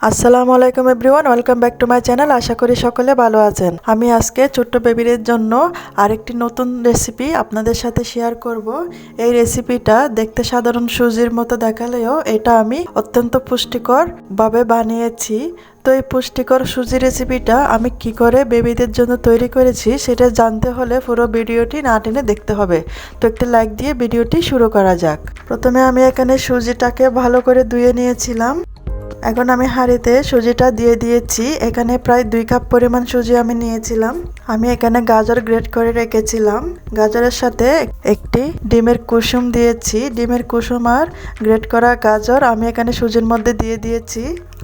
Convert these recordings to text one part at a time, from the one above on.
আসসালামু আলাইকুম everyone, welcome back to my channel. আশা করি সকলে ভালো আছেন। আমি আজকে ছোট্ট বেবিদের জন্য আরেকটি নতুন রেসিপি আপনাদের সাথে শেয়ার করব। এই রেসিপিটা দেখতে সাধারণ সুজির মতো দেখালেও এটা আমি অত্যন্ত পুষ্টিকর ভাবে বানিয়েছি। তো এই পুষ্টিকর সুজি রেসিপিটা আমি কি করে বেবিদের জন্য তৈরি করেছি সেটা জানতে হলে পুরো ভিডিওটি না টেনে দেখতে হবে। তো একটি লাইক দিয়ে ভিডিওটি শুরু করা যাক। প্রথমে আমি এখানে সুজিটাকে ভালো করে ধুয়ে নিয়েছিলাম। এখন আমি হাঁড়িতে সুজিটা দিয়ে দিয়েছি। এখানে প্রায় দুই কাপ পরিমাণ সুজি আমি নিয়েছিলাম। আমি এখানে গাজর গ্রেট করে রেখেছিলাম। গাজরের সাথে একটি ডিমের কুসুম দিয়েছি। ডিমের কুসুম আর গ্রেট করা গাজর আমি এখানে সুজির মধ্যে দিয়ে দিয়েছি।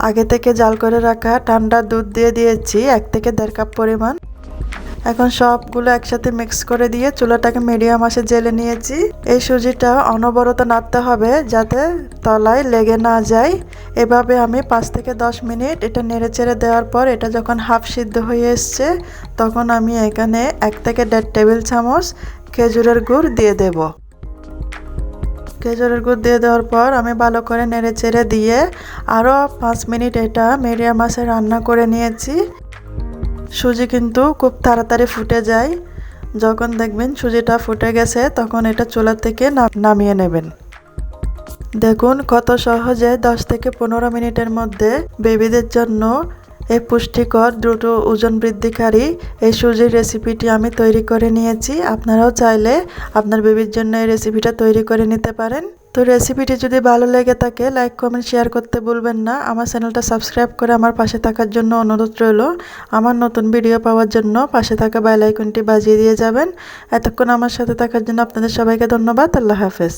আগে থেকে জাল করে রাখা ঠান্ডা দুধ দিয়ে দিয়েছি, এক থেকে দেড় কাপ পরিমাণ। এখন সবগুলো একসাথে মিক্স করে দিয়ে চুলাটাকে মিডিয়াম আসে জেলে নিয়েছি। এই সুজিটা অনবরত নাড়তে হবে যাতে তলায় লেগে না যায়। এভাবে আমি পাঁচ থেকে দশ মিনিট এটা নেড়ে চেড়ে দেওয়ার পর এটা যখন হাফ সিদ্ধ হয়ে এসছে, তখন আমি এখানে এক থেকে দেড় টেবিল চামচ খেজুরের গুড় দিয়ে দেব। খেজুরের গুড় দিয়ে দেওয়ার পর আমি ভালো করে নেড়ে চেড়ে দিয়ে আরও পাঁচ মিনিট এটা মিডিয়াম মাসে রান্না করে নিয়েছি। সুজি কিন্তু খুব তাড়াতাড়ি ফুটে যায়। যখন দেখবেন সুজিটা ফুটে গেছে, তখন এটা চুলা থেকে নামিয়ে নেবেন। দেখুন কত সহজে দশ থেকে পনেরো মিনিটের মধ্যে বেবিদের জন্য এই পুষ্টিকর দ্রুত ওজন বৃদ্ধিকারী এই সুজির রেসিপিটি আমি তৈরি করে নিয়েছি। আপনারাও চাইলে আপনার বেবির জন্য এই রেসিপিটা তৈরি করে নিতে পারেন। তো রেসিপিটি যদি ভালো লেগে থাকে লাইক কমেন্ট শেয়ার করতে ভুলবেন না। আমার চ্যানেলটা সাবস্ক্রাইব করে আমার পাশে থাকার জন্য অনুরোধ রইল। আমার নতুন ভিডিও পাওয়ার জন্য পাশে থাকা বেল আইকনটি বাজিয়ে দিয়ে যাবেন। এতক্ষণ আমার সাথে থাকার জন্য আপনাদের সবাইকে ধন্যবাদ। আল্লাহ হাফেজ।